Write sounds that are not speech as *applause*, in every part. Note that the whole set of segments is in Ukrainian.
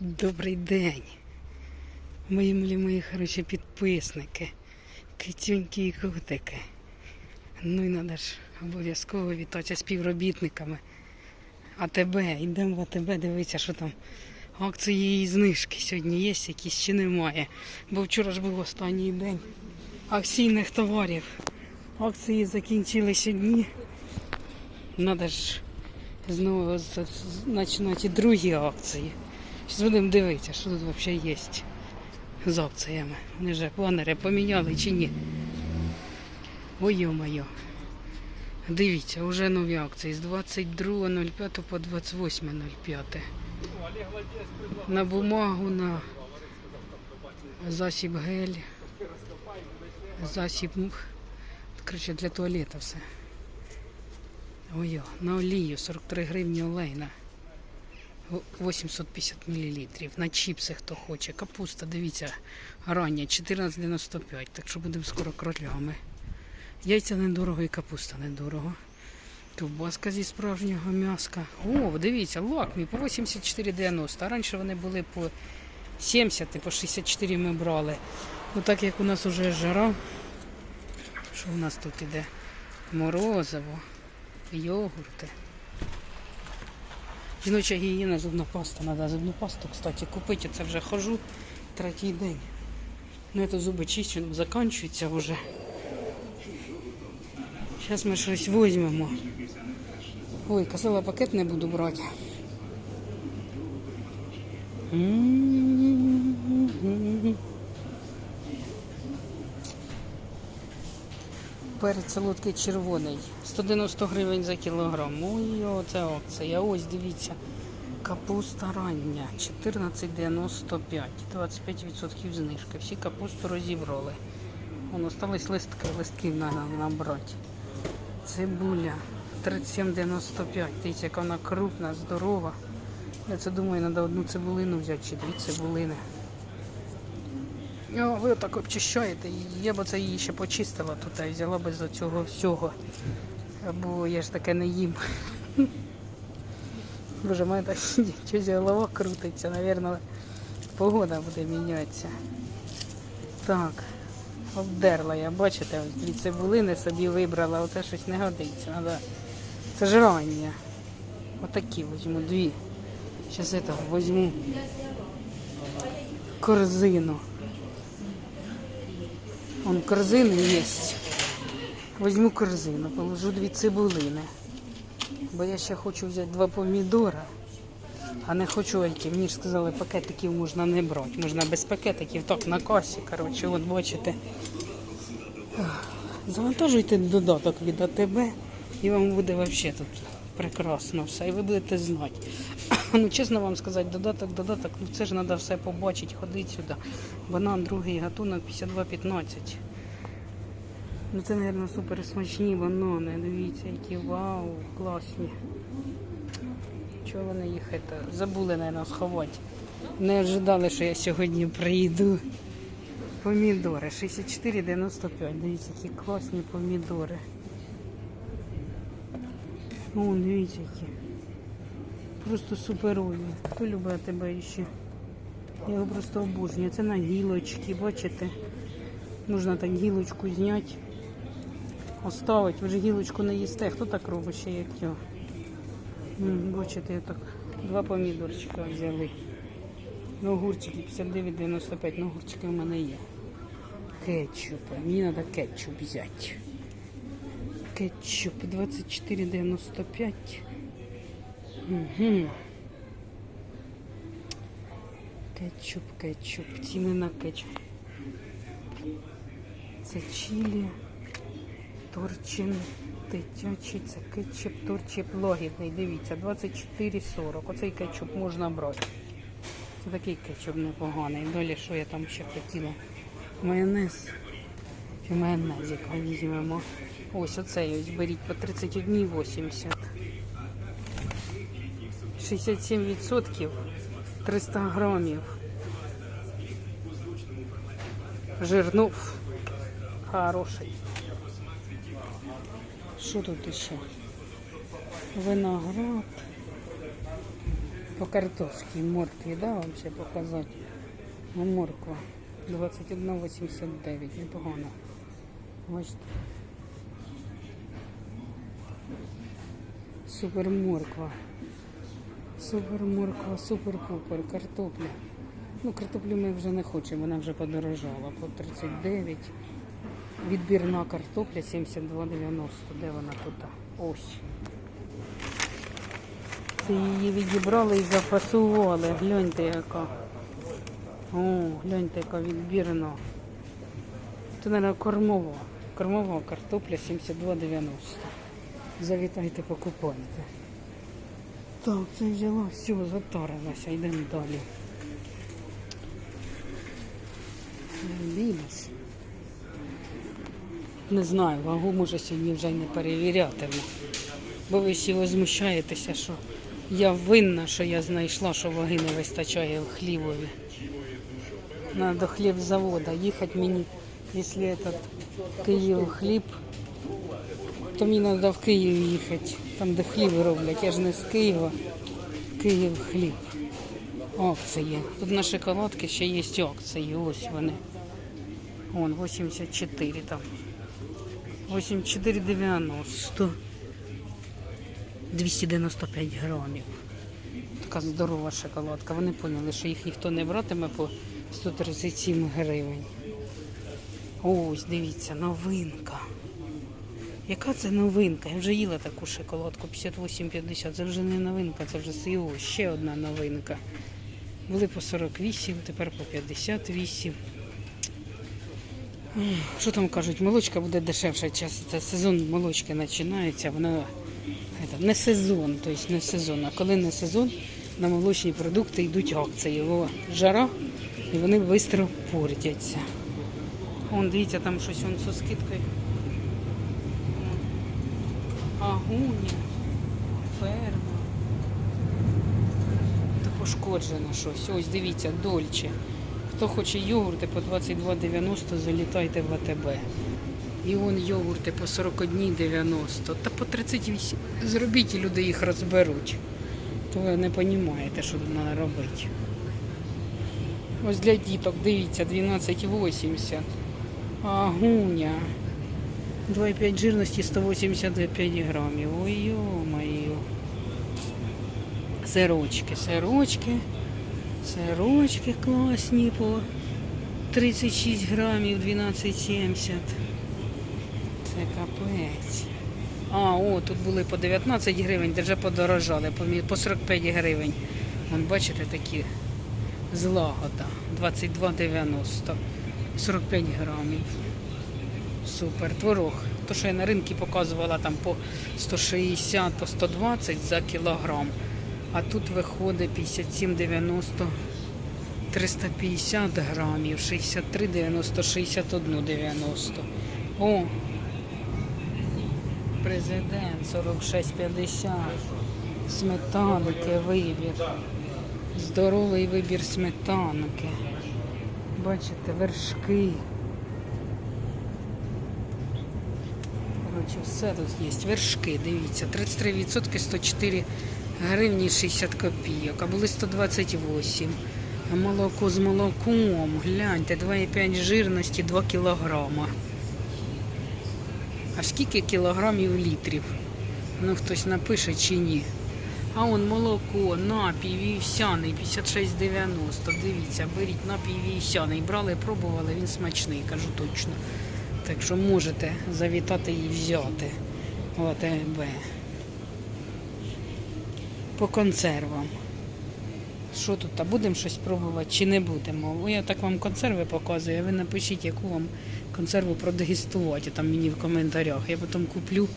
Добрий день, мої милі мої хороші підписники, китюнькі і котики. Ну і треба ж обов'язково вітатися співробітниками. АТБ, йдемо в АТБ, дивитися, що там акції і знижки сьогодні є, якісь чи немає. Бо вчора ж був останній день акційних товарів. Акції закінчилися дні. Треба ж знову починати другі акції. Зараз будемо дивитися, що тут взагалі є з акціями. Вони вже планери поміняли чи ні. Ой, йо-моє. Дивіться, вже нові акції з 22.05 по 28.05. На бумагу, на засіб гель, засіб, коротше, для туалету все. Ой, на олію 43 гривні олейна. 850 мл. На чіпси хто хоче. Капуста, дивіться, рання 14,95. Так що будемо скоро кролями. Яйця недорого і капуста недорого. Ковбаска зі справжнього м'яска. О, дивіться, лакмі по 84,90. А раніше вони були по 70 по 64 ми брали. Ну так як у нас уже жара. Що у нас тут іде? Морозиво, йогурти. Жіноча гігієна, зубна паста. Треба зубну пасту, кстати, купити. Це вже хожу третій день. Ну, це зуби чищу, закінчується вже. Зараз ми щось візьмемо. Ой, казала, пакет не буду брати. М-м-м. Перець солодкий червоний. 190 гривень за кілограм. Ой, оце акція. Ось дивіться. Капуста рання. 14,95. 25% знижки. Всі капусту розібрали. Вон остались листки, листків треба набрати. Цибуля 37,95. Дивіться, яка вона крупна, здорова. Я це думаю, треба одну цибулину взяти чи дві цибулини. О, ви так обчищаєте. Я б це її ще почистила тут і взяла би з цього всього. Бо я ж таке не їм. Боже, в мене так щось голова крутиться, Навірно, погода буде мінятися. Так, обдерла я, бачите, дві цибулини собі вибрала, оце щось не годиться. Надо... Це ж. Отакі візьму, дві. Зараз це візьму корзину. Вон корзини є. Візьму корзину, положу дві цибулини. Бо я ще хочу взяти два помідора. А не хочу які. Мені ж сказали, пакетиків можна не брати. Можна без пакетиків, так на касі. Коротше, от бачите. Завантажуйте додаток від АТБ і вам буде взагалі тут прекрасно все. І ви будете знати. *coughs* Ну, чесно вам сказати, додаток, додаток, ну це ж треба все побачити, ходити сюди. Банан, другий гатунок 52,15. Ну це, мабуть, супер смачні банани. Дивіться, які вау, класні. Чого вони їх это, забули, мабуть, сховати. Не ожидали, що я сьогодні приїду. Помідори 64,95. Дивіться, які класні помідори. О, дивіться, які. Просто суперові. Хто любить тебе ще? Я його просто обожнюю. Це на гілочки, бачите? Можна так гілочку зняти, оставити. Ви ж гілочку не їсте. Хто так робить ще, як я? Бачите, я так два помідорчика взяли. Ну, огурчики 59,95. Ну, огурчики в мене є. Кетчуп. Мені треба кетчуп взяти. Кетчуп 24,95. Угу. Кетчуп, кетчуп. Ціни на кетчуп. Це чилі, торчин, дитячий, це кетчуп, торчип логідний. Дивіться, 24,40. Оцей кетчуп можна брати. Це такий кетчуп непоганий. Далі що я там ще хотіла? Майонез. Чи майонезик візьмемо. Ось оцей ось беріть по 31,80. 67%, 300 грамів. Жирнув. Хороший. Що тут ще? Виноград. По картошці, моркві, да, вам ще показати? Морква. 21,89, непогано. Бачите? Супер морква. Супер морква, супер пупер, картопля. Ну, картоплю ми вже не хочемо, вона вже подорожала по 39. Відбірна картопля 72,90. Де вона тут? Ось. Це її відібрали і запасували. Гляньте яка. О, гляньте, яка відбірна. Це, мабуть, кормова. Кормова картопля 72,90. Завітайте, покупайте. Так, це взяла, все, затарилася, йдемо далі. Бібас. Не знаю, вагу може сьогодні вже не перевірятиму. Бо ви всі возмущаєтеся, що я винна, що я знайшла, що ваги не вистачає в хлібові. Надо до хлібзавода їхати мені, якщо этот Київ хліб, то мені треба в Київ їхати, там де хліб роблять. Я ж не з Києва, Київ хліб. Акції. Тут на шоколадки ще є акції, ось вони. Вон 84 там. 84,90. 295 грамів. Така здорова шоколадка. Вони поняли, що їх ніхто не братиме по 137 гривень. Ось, дивіться, новинка. Яка це новинка? Я вже їла таку шоколадку 58,50. Це вже не новинка, це вже СІО. Ще одна новинка. Були по 48, тепер по 58. Що там кажуть, молочка буде дешевша. Час це сезон молочки починається. Вона это, не сезон, тобто не сезон. А коли не сезон, на молочні продукти йдуть акції. О, жара і вони швидко портяться. Вон, дивіться, там щось он зі скидкою. Агуня, ферма. Та пошкоджено щось. Ось дивіться, дольче. Хто хоче йогурти по 22,90, залітайте в АТБ. І вон йогурти по 41,90. Та по 38. Зробіть і люди їх розберуть. То ви не розумієте, що треба робити. Ось для діток, дивіться, 12,80. Агуня. 2,5 жирності 185 грамів. Ой, ё-моё. Сирочки, сирочки. Сирочки класні по 36 грамів 12,70. Це капець. А, о, тут були по 19 гривень, де вже подорожали, по по 45 гривень. Вон, бачите, такі злагода. 22,90. 45 грамів. Супер. Творог. То, що я на ринку показувала там по 160, по 120 за кілограм. А тут виходить 57,90 350 грамів, 63,90, 61,90. О, президент 46,50. Сметанки вибір. Здоровий вибір сметанки. Бачите, вершки. Коротше, все тут є. Вершки, дивіться, 33% 104 гривні 60 копійок, а були 128. А молоко з молоком, гляньте, 2,5 жирності, 2 кілограма. А скільки кілограмів літрів? Ну, хтось напише чи ні. А он молоко, напій вівсяний, 56,90. Дивіться, беріть напій вівсяний. Брали, пробували, він смачний, кажу точно. Так що можете завітати і взяти в АТБ. По консервам. Що тут? А будемо щось пробувати чи не будемо? Я так вам консерви показую, а ви напишіть, яку вам консерву продегістувати там мені в коментарях. Я потім куплю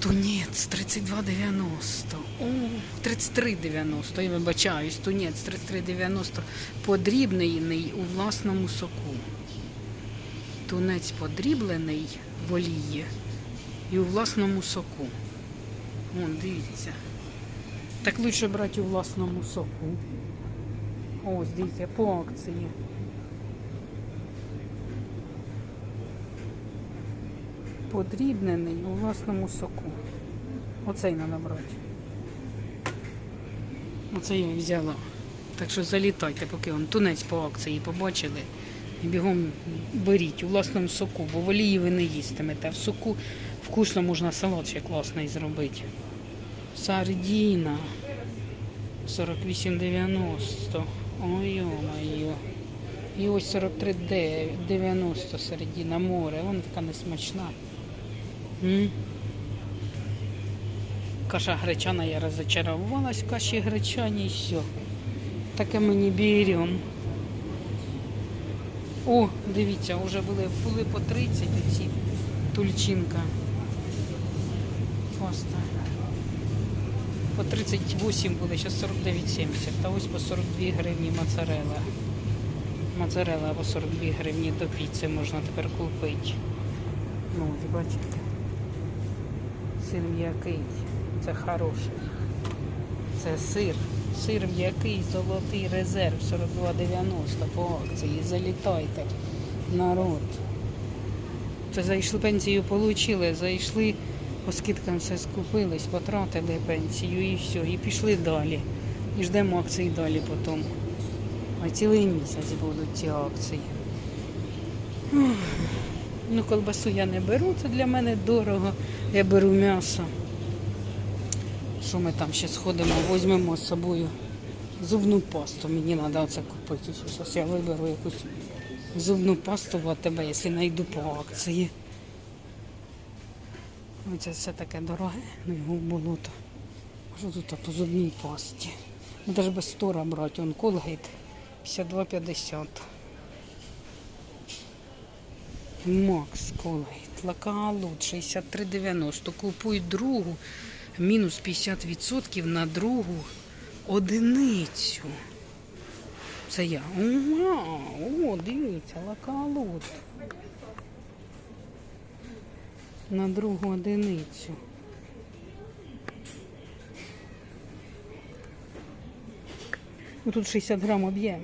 тунець 32,90. О, 33,90. Я вибачаюсь, тунець 33,90 подрібнений у власному соку. Тунець подріблений в і у власному соку. Вон, дивіться. Так лучше брати у власному соку. Ось, дивіться, по акції. Подрібнений у власному соку. Оцей треба брати. Оце я взяла. Так що залітайте, поки он тунець по акції побачили. І бігом беріть у власному соку, бо в олії ви не їстимете. А в соку вкусно можна салат ще класний зробити. Сардіна 48,90. Ой, ой І ось 43,90 сардіна море. Вона така несмачна. М? Каша гречана, я розочарувалась каші гречані і все. Таке мені берем. О, дивіться, вже були, були по 30 оці тульчинка. Паста. По 38 були, зараз 49,70. Та ось по 42 гривні моцарела. Моцарела по 42 гривні до піци можна тепер купити. Ну, ось бачите. Сир м'який. Це хороший. Це сир. Сир м'який, золотий резерв 42,90 по акції. Залітайте, народ. Це зайшли пенсію, отримали, зайшли, по скидкам все скупились, потратили пенсію і все, і пішли далі. І ждемо акції далі потім. А цілий місяць будуть ці акції. Ну, колбасу я не беру, це для мене дорого. Я беру м'ясо. Що ми там ще сходимо, візьмемо з собою зубну пасту. Мені треба оце купити. Зараз я виберу якусь зубну пасту в АТБ, якщо знайду по акції. Оце все таке дороге, ну його болото. Що тут по зубній пасті? Ну, навіть без стора брати, он колгейт 52,50. Макс Колгейт. Лакалут 63,90. Купуй другу. Мінус 50% на другу одиницю. Це я. Ага, о, дивіться, лакалут. На другу одиницю. Ну, тут 60 грам об'єм.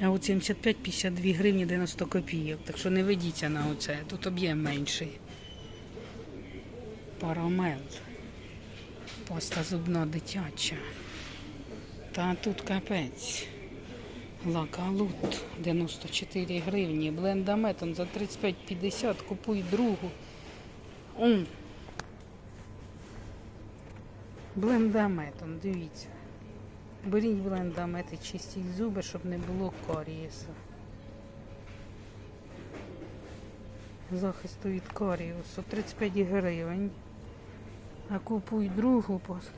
А от 75-52 гривні 90 копійок. Так що не ведіться на оце. Тут об'єм менший. Парамел. Паста зубна дитяча. Та тут капець. Лакалут 94 гривні. Блендаметон за 35,50. Купуй другу. М. Блендаметон, дивіться. Беріть блендамет і чистіть зуби, щоб не було карієсу. Захисту від каріусу 35 гривень. А купуй другу пос-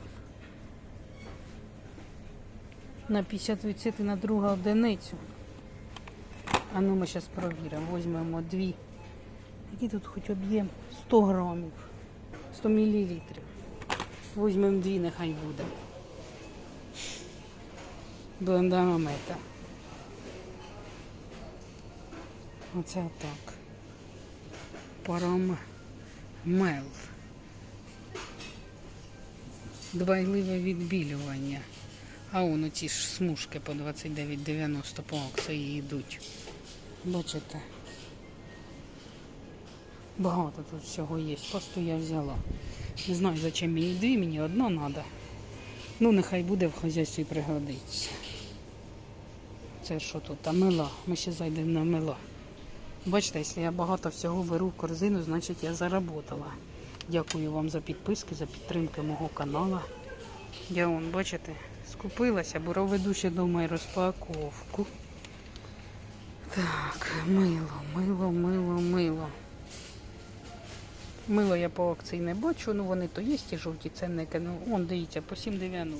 на 50% на другу одиницю. А ну ми зараз провіримо. Візьмемо дві. Який тут хоч об'єм? 100 грамів. 100 мілілітрів. Візьмемо дві, нехай буде. Блендамета. Оце так. Парамел. Двайливе відбілювання. А он оці ж смужки по 29,90 по акції йдуть. Бачите? Багато тут всього є. Просто я взяла. Не знаю, зачем мені дві, мені одна треба. Ну, нехай буде в хазяйстві пригодиться. Це що тут? А мила. Ми ще зайдемо на мила. Бачите, якщо я багато всього беру в корзину, значить я заработала. Дякую вам за підписки, за підтримку мого каналу. Я вон, бачите, скупилася, бо веду ще дома і розпаковку. Так, мило, мило, мило, мило. Мило я по акції не бачу, ну вони то є ті жовті ценники. Ну, вон, дивіться, по 7,90 мило.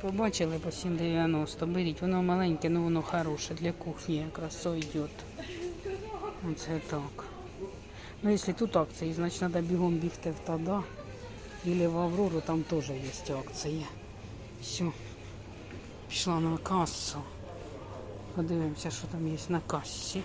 Побачили по 7,90. Беріть, воно маленьке, ну воно хороше для кухні якраз сойде. Оце так. Ну, якщо тут акції, значить треба бігом бігти в Тада. Или в Аврору, там теж є акції. Все. Пішла на касу. Подивимося, що там є на касі.